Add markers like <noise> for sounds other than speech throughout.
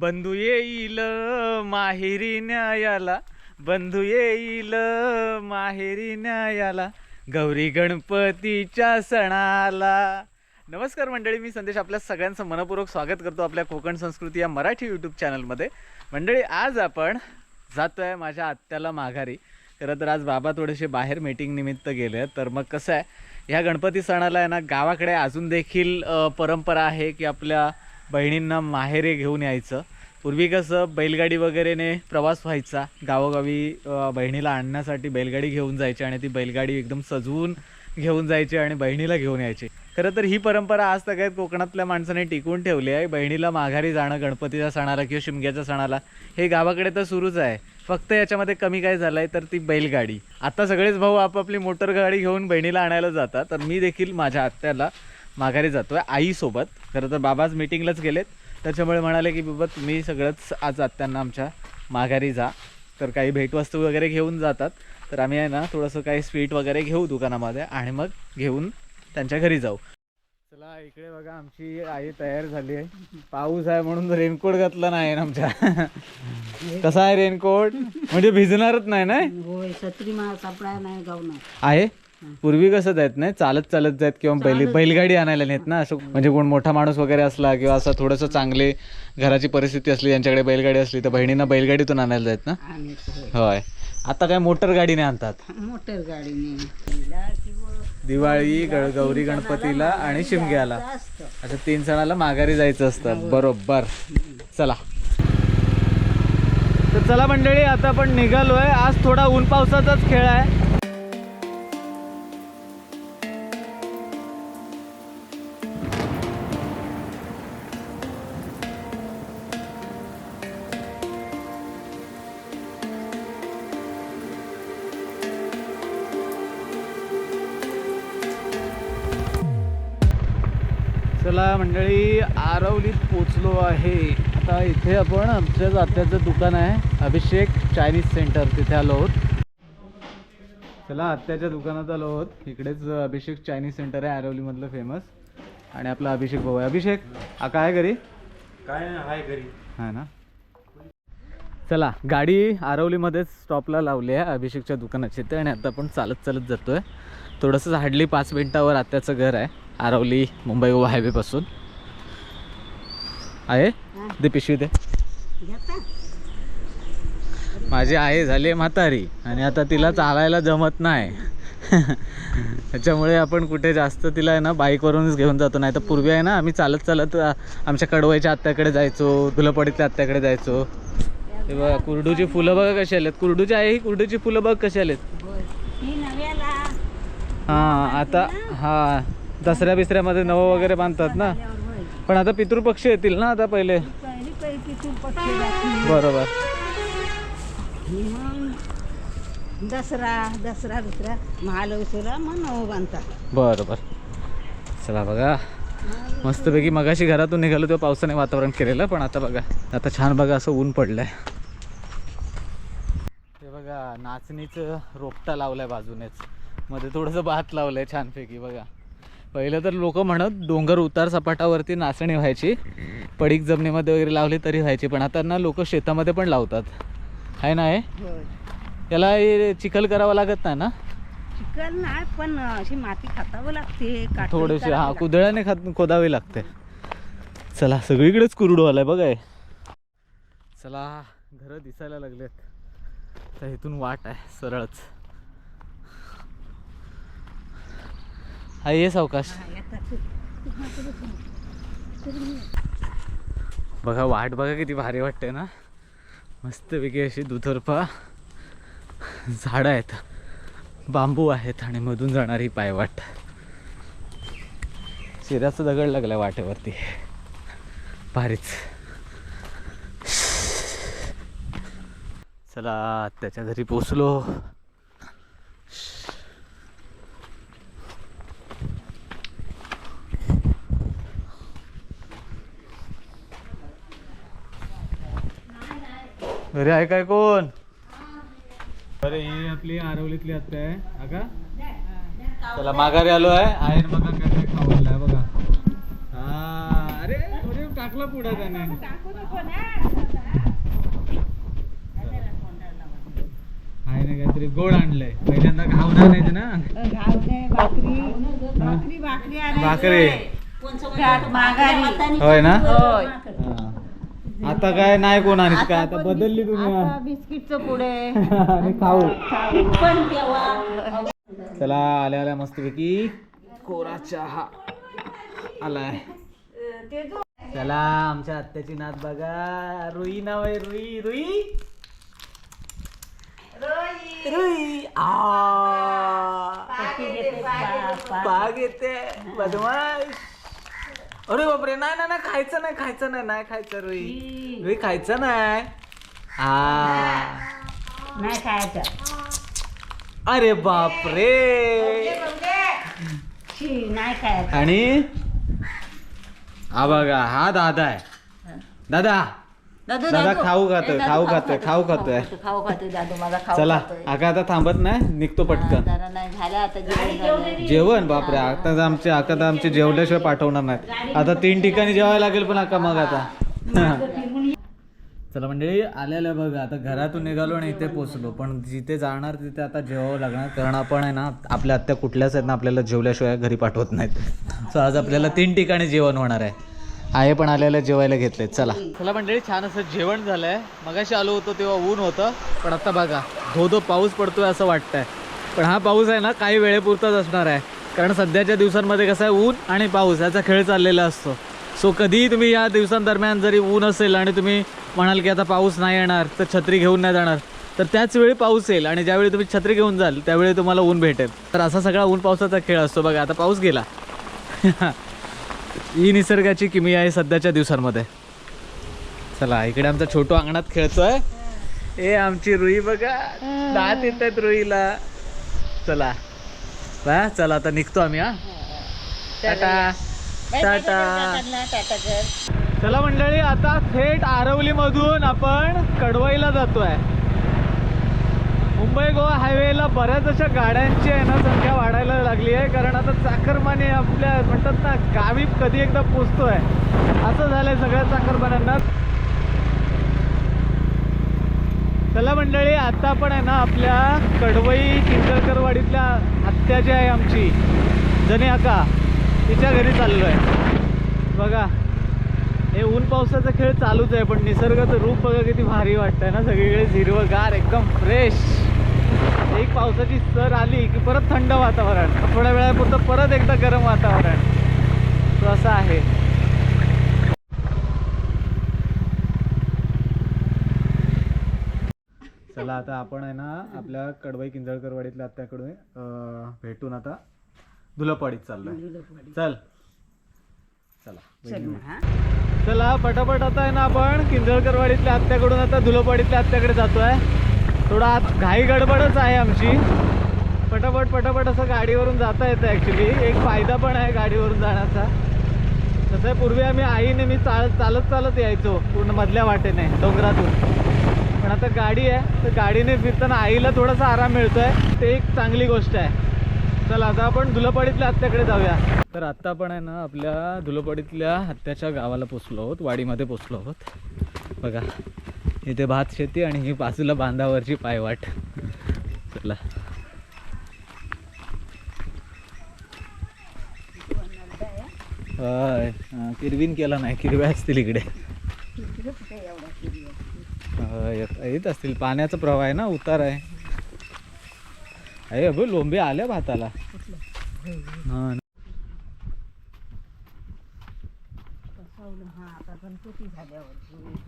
बंधू येईल माहेरी न्यायाला बंधू येईल माहेरी न्यायाला गौरी गणपतीच्या सणाला. नमस्कार मंडळी मी संदेश आपल्या सगळ्यांचं मनपूर्वक स्वागत करतो आपल्या कोकण संस्कृती या मराठी यूट्यूब चॅनलमध्ये मंडळी आज आपण जातो आहे माझ्या आत्याला माघारी. खरं तर आज बाबा थोडेसे बाहेर मीटिंगनिमित्त गेले तर मग कसं आहे? ह्या गणपती सणाला आहे ना गावाकडे अजून देखील परंपरा आहे की आपल्या बहिणींना माहेरे घेऊन यायचं. पूर्वी कसं बैलगाडी वगैरेने प्रवास व्हायचा. गावोगावी बहिणीला आणण्यासाठी बैलगाडी घेऊन जायची आणि ती बैलगाडी एकदम सजवून घेऊन जायची आणि बहिणीला घेऊन यायची. खरं तर ही परंपरा आज सगळ्यात कोकणातल्या माणसाने टिकवून ठेवली आहे. बहिणीला माघारी जाणं गणपतीच्या सणाला किंवा शिमग्याच्या सणाला हे गावाकडे तर सुरूच आहे. फक्त याच्यामध्ये कमी काय झालं आहे तर ती बैलगाडी. आता सगळेच भाऊ आपापली मोटर गाडी घेऊन बहिणीला आणायला जातात. तर मी देखील माझ्या आत्याला माघारी जातो आहे आईसोबत. खरं तर बाबा आज मीटिंगलाच गेलेत. त्याच्यामुळे म्हणाले की बाबा तुम्ही सगळंच आज आत्यांना आमच्या माघारी जा. तर काही भेटवस्तू वगैरे घेऊन जातात. तर आम्ही आहे ना थोडंसं काही स्वीट वगैरे घेऊ दुकानामध्ये आणि मग घेऊन त्यांच्या घरी जाऊ. चला इकडे बघा आमची आई तयार झाली आहे. पाऊस आहे म्हणून रेनकोट घातला नाही आमच्या. कसा आहे रेनकोट? म्हणजे भिजणारच नाही ना छत्री मा सापडा नाही गाव नाही. आहे? पूर्वी कसं जायत नाही चालत चालत जायत किंवा बैल बैलगाडी आणायला नेत ना असं म्हणजे कोण मोठा माणूस वगैरे असला किंवा असं थोडंसं चांगले घराची परिस्थिती असली यांच्याकडे बैलगाडी असली तर बहिणींना बैलगाडीतून आणायला जायत ना? होय. आता काय मोटर गाडीने आणतात. मोटर गाडीने दिवाळी गौरी गणपतीला आणि शिमग्याला. अच्छा तीन सणाला माघारी जायचं असतं. बरोबर. चला. तर चला मंडळी आता आपण निघालोय. आज थोडा ऊन पावसाचाच खेळ आहे. मंडळी आरवलीत पोचलो आहे. आता इथे आपण आमच्या आत्याचं दुकान आहे. अभिषेक चायनीज सेंटर तिथे आलो आहोत. चला आत्याच्या दुकानात आलो आहोत. इकडेच अभिषेक चायनीज सेंटर आहे आरवलीमधलं फेमस आणि आपला अभिषेक भाऊ आहे. अभिषेक हा काय घरी? काय आहे घरी. हा ना? चला गाडी आरवलीमध्येच स्टॉपला लावली आहे अभिषेकच्या दुकानाची. ते आणि आता आपण चालत चालत जातोय. थोडंसं हार्डली पाच मिनिटावर आत्याचं घर आहे. आरवली मुंबई गोवा हायवेपासून आहे? दे पिशवी दे घेता माझी आई झाली आहे म्हातारी आणि आता तिला चालायला जमत नाही. त्याच्यामुळे आपण कुठे जास्त तिला आहे ना बाईकवरूनच घेऊन जातो. नाही तर पूर्वी आहे ना आम्ही चालत चालत आमच्या कडवायच्या आत्याकडे जायचो धुलपडीच्या आत्याकडे जायचो. हे बघा कुरडूची फुलं बघा कशी आलेत. कुरडूची आहे ही कुरडूची फुलं बघ कशी आलेत. हां आता हा. दसऱ्या बिसऱ्यामध्ये नवं वगैरे बांधतात ना? पण आता पितृपक्षी येतील ना आता पहिले? बरोबर. दसरा दसरा दुसरा महालवसुला मग बांधतात. बरोबर. चला बघा. मस्तपैकी मगाशी घरातून निघालो तेव्हा पावसाने वातावरण केलेलं पण आता बघा. आता छान बघा असं ऊन पडलंय. हे बघा नाचणीचं रोपटा लावलाय बाजूनेच. मध्ये थोडंसं भात लावलंय छानपैकी बघा. पहिलं तर लोक म्हणत डोंगर उतार सपाटावरती नाचणी व्हायची. पडीक जमिनीमध्ये वगैरे लावली तरी व्हायची. पण आता ना लोक शेतामध्ये पण लावतात. आहे ना हे? होय. याला हे चिखल करावं लागत नाही ना? चिकन नाही पण अशी माती खातावं लागते करावं हा. कुदळाने खात खोदावी लागते. चला सगळीकडेच कुरडू आलाय बघाय चला घरं दिसायला लागलेत. तर इथून वाट आहे सरळच. हा ये सावकाश. बघा वाट बघा किती भारी वाटते ना. मस्तपैकी अशी दुतर्फा झाडं आहेत. बांबू आहेत आणि मधून जाणारी पायवाट. शिराचा दगड लागला वाटेवरती. भारीच. चला त्याच्या घरी पोचलो घरी आहे काय कोण? अरे हे आपली आरवलीतली आत्ता आहे. अगा त्याला माघारी आलो आहे. आहे बघा काय काय खावलाय बघा. हा अरे अरे टाकला पुढे त्याने. काहीतरी गोड आणलंय. पहिल्यांदा घावणार नाही ना. भाकरी. होय ना? होय. आता काय नाही कोण आणत काय आता बदलली आता दुनिया बिस्किटचं पुढे आणि <laughs> खाऊ. पण तेव्हा. चला आल्या आल्या मस्तपैकी. कोरा चहा आलाय. चला आमच्या आत्याची नात बघा. रुई नाव आहे रुई रुई. रुई. आ. पाग येते. बदमाश. अरे बापरे नाही नाही नाही, खायचं नाही खायचं नाही नाही खायचं रुई. रुई खायचं नाही. आ. नाही खायचं. अरे बापरे. शी नाही खायचं. आणि? हा बघा हा दादा आहे. दादा दादू. खाऊ खातोय खाऊ खातोय खाऊ खातोय. खाऊ खातोय दादू माझा खाऊ चला. आका आता थांबत नाही निघतो पटकन. जरा नाही झालं आता जेवण बापरे आता तर आमचे आका तर आमचे जेवल्याशिवाय पाठवणार नाहीत. आता तीन ठिकाणी जेवायला लागेल पण आका मग आता. <laughs> चला मंडळी आलेलं बघा आता घरातून निघालो आणि इथे पोचलो. पण जिथे जाणार तिथे आता जेवावं लागणार कारण आपण आहे ना आपल्या आत्या कुठल्याच आहेत ना आपल्याला जेवल्याशिवाय घरी पाठवत नाहीत. <laughs> सो आज आपल्याला तीन ठिकाणी जेवण होणार आहे. आहे पण आलेलं जेवायला घेतले. चला. चला मंडळी छान असं जेवण झालंय. मगाशी आलो होतो तेव्हा ऊन होतं पण आता बघा धो धो पाऊस पडतोय असं वाटतंय. पण हा पाऊस आहे ना काही वेळेपुरताच असणार आहे. कारण सध्याच्या दिवसांमध्ये कसं आहे ऊन आणि पाऊस याचा खेळ चाललेला असतो. सो कधीही तुम्ही या दिवसांदरम्यान जरी ऊन असेल आणि तुम्ही म्हणाल की आता पाऊस नाही येणार तर छत्री घेऊन नाही जाणार तर त्याच वेळी पाऊस येईल आणि ज्यावेळी तुम्ही छत्री घेऊन जाल त्यावेळी तुम्हाला ऊन भेटेल. तर असा सगळा ऊन पावसाचा खेळ असतो बघा आता पाऊस गेला. <laughs> ही निसर्गाची किमी आहे सध्याच्या दिवसांमध्ये चला इकडे आमचा छोटू अंगणात खेळतोय ए आमची रुई बघा दात येत आहेत रुईला चला बा चला आता निघतो आम्ही हा टाटा टाटा. चला मंडळी आता थेट आरवली मधून आपण कडवाईला जातोय मुंबई गोवा हायवेला बऱ्याच अशा गाड्यांची आहे ना संख्या वाढायला लागली आहे. कारण आता चाकरमाने आपल्या म्हणतात ना गावी कधी एकदा पोचतो आहे असं झालंय सगळ्या चाकरमान्यांना. चला मंडळी आता आपण आहे ना आपल्या कडवई किंजळकरवाडीतल्या आत्या जी आहे आमची. जने आका तिच्या घरी चाललो आहे बघा हे ऊन पावसाचा खेळ चालूच आहे पण निसर्गाचं रूप बघा किती भारी वाटतंय ना सगळीकडे हिरवंगार एकदम फ्रेश एक पावसाची सर आली की परत थंड वातावरण. थोड्या वेळापुरतं परत एकदा गरम वातावरण. तो असं आहे. चला आता आपण आहे ना आपल्या कडवाई किंजळकरवाडीतल्या आत्याकडून भेटून आता धुलपाडीत चाललोय. चल. चला चल पटापट आता आहे ना आपण किंजळकरवाडीतल्या आत्याकडून आता धुलोपाडीतल्या आत्याकडे जातोय. थोडा आत घाई गडबडच आहे आमची. पटापट पटापट असं गाडीवरून जाता येतं ॲक्च्युली एक फायदा पण आहे गाडीवरून जाण्याचा. तसं आहे पूर्वी आम्ही आईने मी चालत चालत चालत यायचो पूर्ण मधल्या वाटेने डोंगरातून. पण आता गाडी आहे तर गाडीने फिरताना आईला थोडासा आराम मिळतो आहे ते एक चांगली गोष्ट आहे. चला आता आपण धुलपाडीतल्या हत्याकडे जाऊया. तर आत्ता आपण आहे ना आपल्या धुलपाडीतल्या हत्याच्या गावाला पोचलो आहोत वाडीमध्ये पोचलो आहोत. बघा. इथे भात शेती आणि ही बाजूला बांधावरची पायवाट. चला. होय. हा, किरवीन केला नाही किरव्या असतील इकडे. येत असतील. पाण्याचा प्रवाह आहे ना उतार आहे. अरे अभो लोंबे आल्या भाताला. हा हा, आता गणपती झाल्यावर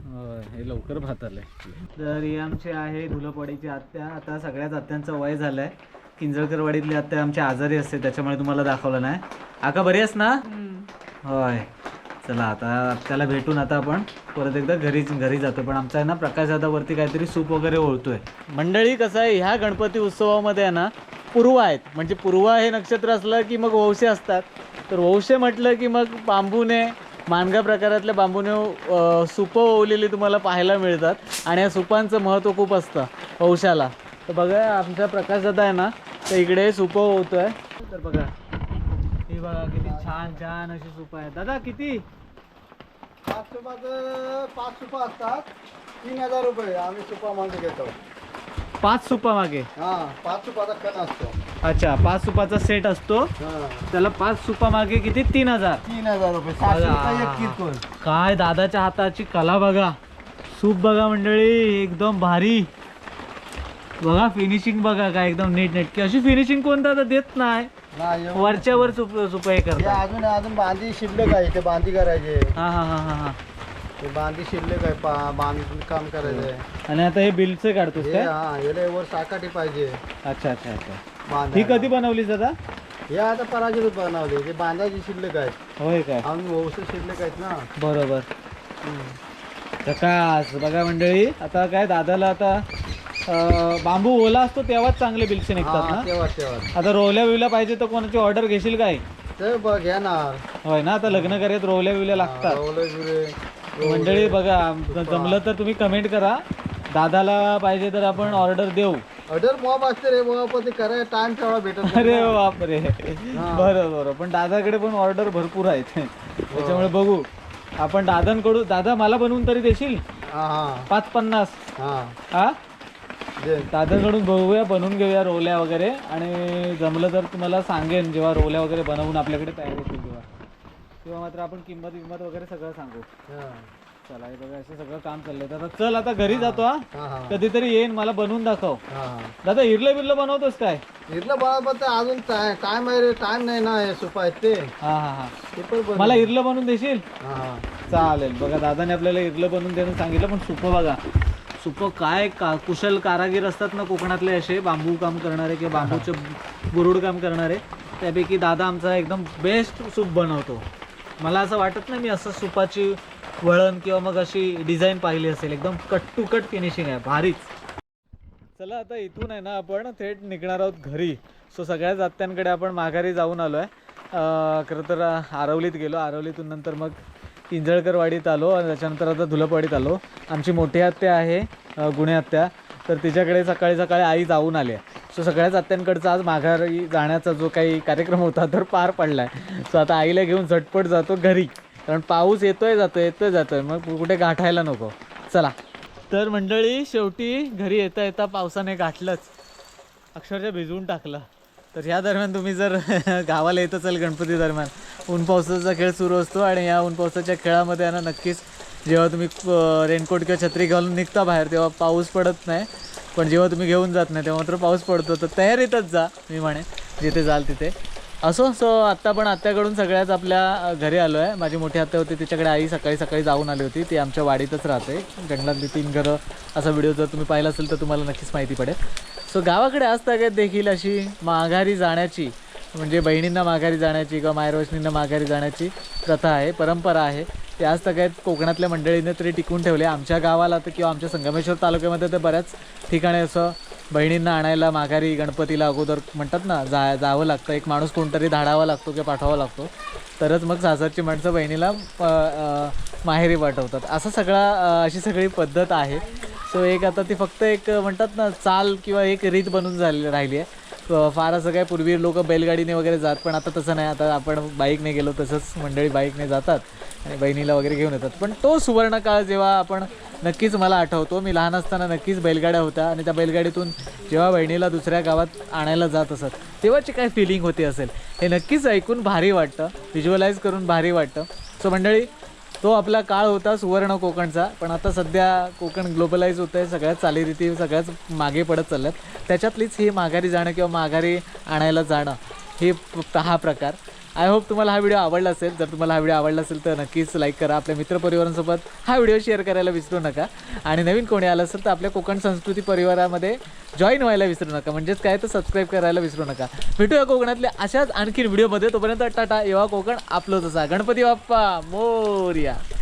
होय, हे लवकर भात आलंय. तर ही आमची आहे धुलपडीची आत्या. आता सगळ्याच आत्यांचं वय झालंय. किंजळकरवाडीतली आत्या आमची आजारी असते त्याच्यामुळे तुम्हाला दाखवलं नाही. आका बरी आहेस ना? होय. चला आता आत्याला भेटून आता आपण परत एकदा घरी घरी जातो. पण आमचा आहे ना प्रकाश दादावरती काहीतरी सूप वगैरे ओळतोय. मंडळी कसं आहे ह्या गणपती उत्सवामध्ये आहे ना पूर्वा आहेत. म्हणजे पूर्वा हे नक्षत्र असलं की मग वंशे असतात. तर वंशे म्हटलं की मग बांबूने मानगा प्रकारातल्या बांबूने सुपं ओवलेली तुम्हाला पाहायला मिळतात आणि या सुपांचं महत्त्व खूप असतं वंशाला तर बघा आमचा प्रकाश दादा आहे ना तर इकडे सुपं ओवतोय. तर बघा ही बघा किती छान छान अशी सुपं आहेत. दादा किती? पाच सुपाचं पाच सुपा असतात. तीन हजार रुपये आम्ही सुपा मागे घेतो. पाच सुपा मागे? हा पाच रुपयाचा कण असतो. अच्छा पाच सुपाचा सेट असतो. त्याला पाच सुपा मागे किती? तीन हजार. तीन हजार रुपये. सातशे रुपये एक किरकोळ. काय दादाच्या हाताची कला बघा. सूप बघा मंडळी एकदम भारी. बघा फिनिशिंग बघा काय एकदम नीट नेटकी अशी फिनिशिंग कोण दादा देत नाही. नाही एवढं- वरच्या वर सुप सुप हे हे करतात. अजून अजून बांधी शिल्लक आहे ते बांधी करायचे. हा हा हा हा हा. ते बांधी शिल्लक आहे पा बांध काम करायचंय आणि आता हे बिलचे काढतोस हे काय? हा याला वर साकाठी पाहिजे. अच्छा अच्छा अच्छा. ही बांधायला. कधी बनवलीस दादा? हे आता पराजित बनवले. ते बांधायची शिल्लक आहे होय काय? औषध शिल्लक आहेत ना. बरोबर. प्रकाश बघा मंडळी आता काय दादाला आता अं, बांबू ओला असतो तेव्हाच चांगले बिलचे निघतात हा, ना? तेव्हा तेव्हा आता रोवल्या बिवल्या पाहिजे तर कोणाची ऑर्डर घेशील काय? ते बघ घेणार होय ना आता लग्न करत रोवल्या बिवल्या लागतात. रवले बिवले, मंडळी बघा जमलं तर तुम्ही कमेंट करा. दादाला पाहिजे तर आपण ऑर्डर देऊ. ऑर्डर मॉब असते रे ते करायला टाइम तेवढा भेटत अरे. बापरे. बरं बरं. पण दादाकडे पण ऑर्डर भरपूर आहेत. त्याच्यामुळे बघू. आपण दादांकडून दादा मला बनवून तरी देशील? हा हा. पाच पन्नास हा? हा. दादाकडून बघूया बनवून घेऊया रोल्या वगैरे. आणि जमलं तर तुम्हाला सांगेन जेव्हा रोल्या वगैरे बनवून आपल्याकडे तयार होतील तेव्हा. तेव्हा मात्र आपण किंमत विंमत वगैरे सगळं सांगू. हा. चला हे बघा असं सगळं काम चाललंय. आता चल आता घरी जातो हा. कधीतरी येईन मला बनवून दाखव. दादा हिरलं बिरलं बनवतोस काय? इथलं बरोबर ते अजून टाइम आहे रे टाइम नाही ना हे सुप आहेत ते. हा हा हा. ते पण बनव. मला हिरलं बनवून देशील? हा हा. चालेल. बघा दादाने आपल्याला इरलं बनवून देणं सांगितलं पण सुपं बघा. सुपं काय का कुशल कारागीर असतात ना कोकणातले असे बांबू काम करणारे किंवा बांबूचं बुरुड काम करणारे. त्यापैकी दादा आमचा एकदम बेस्ट सूप बनवतो. मला असं वाटत नाही मी असं सुपाची वळण किंवा मग अशी डिझाईन पाहिली असेल. एकदम कट टू कट फिनिशिंग आहे. भारीच. चला आता इथून आहे ना आपण थेट निघणार आहोत घरी. सो सगळ्याच आत्यांकडे आपण माघारी जाऊन आलो आहे खरं तर आरवलीत गेलो. आरवलीतून नंतर मग इंजळकरवाडीत आलो आणि त्याच्यानंतर आता धुलपवाडीत आलो. आमची मोठी आत्या आहे गुणे आत्या. तर तिच्याकडे सकाळी सकाळी आई जाऊन आली आहे. सो सगळ्याच आत्यांकडचा आज माघारी जाण्याचा जो काही कार्यक्रम होता तर पार पडला आहे सो आता आईला घेऊन झटपट जातो घरी. कारण पाऊस येतोय जातो येतोय जातोय. मग कुठे गाठायला नको. चला. तर मंडळी शेवटी घरी येता येता पावसाने गाठलंच. अक्षरशः भिजवून टाकलं. तर ह्या दरम्यान तुम्ही जर <laughs> गावाला येत असाल गणपती दरम्यान ऊन पावसाचा खेळ सुरू असतो आणि या ऊन पावसाच्या खेळामध्ये आहे ना नक्कीच जेव्हा तुम्ही रेनकोट किंवा छत्री घालून निघता बाहेर तेव्हा पाऊस पडत नाही. पण जेव्हा तुम्ही घेऊन जात नाही तेव्हा मात्र पाऊस पडतो. तर तयारीतच जा मी म्हणे जिथे जाल तिथे. असो सो आत्ता पण आत्याकडून सगळ्याच आपल्या घरी आलो आहे माझी मोठी आत्या होती तिच्याकडे आई सकाळी सकाळी जाऊन आली होती. ती आमच्या वाडीतच राहते. जंगलातली तीन घरं असा व्हिडिओ जर तुम्ही पाहिला असेल तर तुम्हाला नक्कीच माहिती पडेल. सो गावाकडे आज तागत देखील अशी माघारी जाण्याची म्हणजे बहिणींना माघारी जाण्याची किंवा मायरवशनींना माघारी जाण्याची प्रथा आहे परंपरा आहे. ते आज तगायत कोकणातल्या मंडळीने तरी टिकून ठेवले. आमच्या गावाला तर किंवा आमच्या संगमेश्वर तालुक्यामध्ये तर बऱ्याच ठिकाणी असं बहिणींना आणायला माघारी गणपतीला अगोदर म्हणतात ना जा जावं लागतं. एक माणूस कोणतरी धाडावा लागतो किंवा पाठवावा लागतो. तरच मग सासरची माणसं बहिणीला माहेरी पाठवतात. असं सगळा अशी सगळी पद्धत आहे. सो एक आता ती फक्त एक म्हणतात ना चाल किंवा एक रीत बनून झाली राहिली आहे. फार असं काय पूर्वी लोक बैलगाडीने वगैरे जात पण आता तसं नाही. आता आपण बाईकने गेलो तसंच मंडळी बाईकने जातात आणि बहिणीला वगैरे घेऊन येतात. पण तो सुवर्णकाळ जेव्हा आपण नक्कीच मला आठवतो मी लहान असताना नक्कीच बैलगाड्या होत्या आणि त्या बैलगाडीतून जेव्हा बहिणीला दुसऱ्या गावात आणायला जात असत तेव्हाची काय फिलिंग होती असेल? हे नक्कीच ऐकून भारी वाटतं व्हिज्युअलाइज करून भारी वाटतं. सो मंडळी तो आपला काळ होता सुवर्ण कोकणचा पण आता सध्या कोकण ग्लोबलाइज होतं आहे सगळ्याच चालीरीती सगळ्याच मागे पडत चालल्यात. त्याच्यातलीच ही माघारी जाणं किंवा माघारी आणायला जाणं हे हा प्रकार. आय होप तुम्हाला हा व्हिडिओ आवडला असेल. जर तुम्हाला हा व्हिडिओ आवडला असेल तर नक्कीच लाईक करा. आपल्या मित्रपरिवारांसोबत हा व्हिडिओ शेअर करायला विसरू नका. आणि नवीन कोणी आलं असेल तर आपल्या कोकण संस्कृती परिवारामध्ये जॉईन व्हायला विसरू नका. म्हणजेच काय तर सबस्क्राईब करायला विसरू नका. भेटूया कोकणातल्या अशाच आणखीन व्हिडिओमध्ये तोपर्यंत टाटा. येवा कोकण आपलं तसा गणपती बाप्पा. मोर्या.